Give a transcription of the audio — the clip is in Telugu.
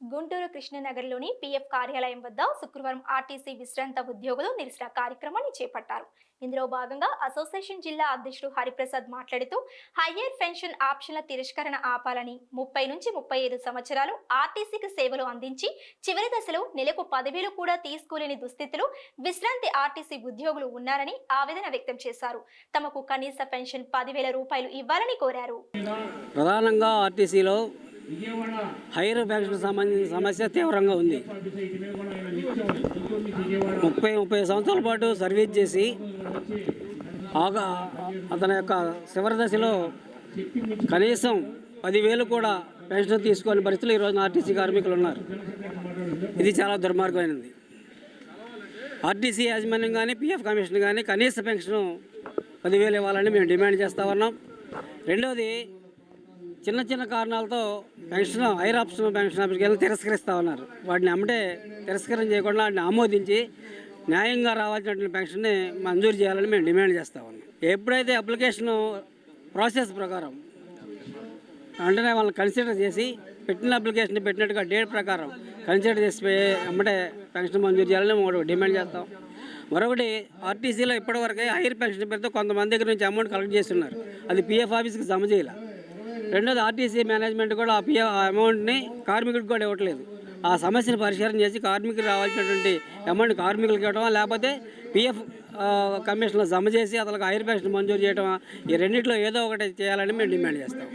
గుంటూరు కృష్ణనగర్లోని పీఎఫ్ కార్యాలయం వద్ద శుక్రవారం ఆర్టీసీ విశ్రాంత ఉద్యోగులు నిరసన కార్యక్రమాన్ని చేపట్టారు. ఇందులో భాగంగా అసోసియేషన్ జిల్లా అధ్యక్షుడు హరిప్రసాద్ మాట్లాడుతూ హయ్యర్ పెన్షన్ ఆప్షన్ల తిరస్కరణ ఆపాలని ముప్పై నుంచి ముప్పై ఐదు సంవత్సరాలు ఆర్టీసీకి సేవలు అందించి చివరి దశలో నెలకు పదివేలు కూడా తీసుకోలేని దుస్థితిలో విశ్రాంతి ఆర్టీసీ ఉద్యోగులు ఉన్నారని ఆవేదన వ్యక్తం చేశారు. తమకు కనీస పెన్షన్ పదివేల రూపాయలు ఇవ్వాలని కోరారు. ప్రధానంగా ఆర్టీసీలో హైర్ పెన్షన్ సంబంధించిన సమస్య తీవ్రంగా ఉంది. ముప్పై ముప్పై సంవత్సరాల పాటు సర్వీస్ చేసి ఆగా అతని యొక్క చివరి దశలో కనీసం పదివేలు కూడా పెన్షన్ తీసుకోని పరిస్థితులు ఈరోజు ఆర్టీసీ కార్మికులు ఉన్నారు. ఇది చాలా దుర్మార్గమైనది. ఆర్టీసీ యాజమాన్యం కానీ పిఎఫ్ కమిషన్ కానీ కనీస పెన్షన్ పదివేలు ఇవ్వాలని మేము డిమాండ్ చేస్తూ ఉన్నాం. రెండవది చిన్న చిన్న కారణాలతో పెన్షన్ హైర్ ఆప్షన్ పెన్షన్ ఆఫీస్కి వెళ్ళి తిరస్కరిస్తూ ఉన్నారు. వాటిని అమ్మటే తిరస్కరణ చేయకుండా వాటిని ఆమోదించి న్యాయంగా రావాల్సినటువంటి పెన్షన్ని మంజూరు చేయాలని మేము డిమాండ్ చేస్తూ ఉన్నాం. ఎప్పుడైతే అప్లికేషన్ ప్రాసెస్ ప్రకారం వెంటనే వాళ్ళని కన్సిడర్ చేసి పెట్టిన అప్లికేషన్ పెట్టినట్టుగా డేట్ ప్రకారం కన్సిడర్ చేసి అమ్మటే పెన్షన్ మంజూరు చేయాలని మేము డిమాండ్ చేస్తాం. మరొకటి ఆర్టీసీలో ఇప్పటివరకే హైర్ పెన్షన్ పేరుతో కొంతమంది దగ్గర నుంచి అమౌంట్ కలెక్ట్ చేస్తున్నారు. అది పిఎఫ్ ఆఫీస్కి జమ చేయాలి. రెండోది ఆర్టీసీ మేనేజ్మెంట్ కూడా ఆ పిఎఫ్ ఆ అమౌంట్ని కార్మికుడికి కూడా ఇవ్వట్లేదు. ఆ సమస్యను పరిష్కారం చేసి కార్మికులు రావాల్సినటువంటి అమౌంట్ కార్మికులకు ఇవ్వటమా లేకపోతే పిఎఫ్ కమిషన్లో జమ చేసి అతనికి హైర్ పెన్షన్ మంజూరు చేయటమా ఈ రెండింటిలో ఏదో ఒకటి చేయాలని మేము డిమాండ్ చేస్తాం.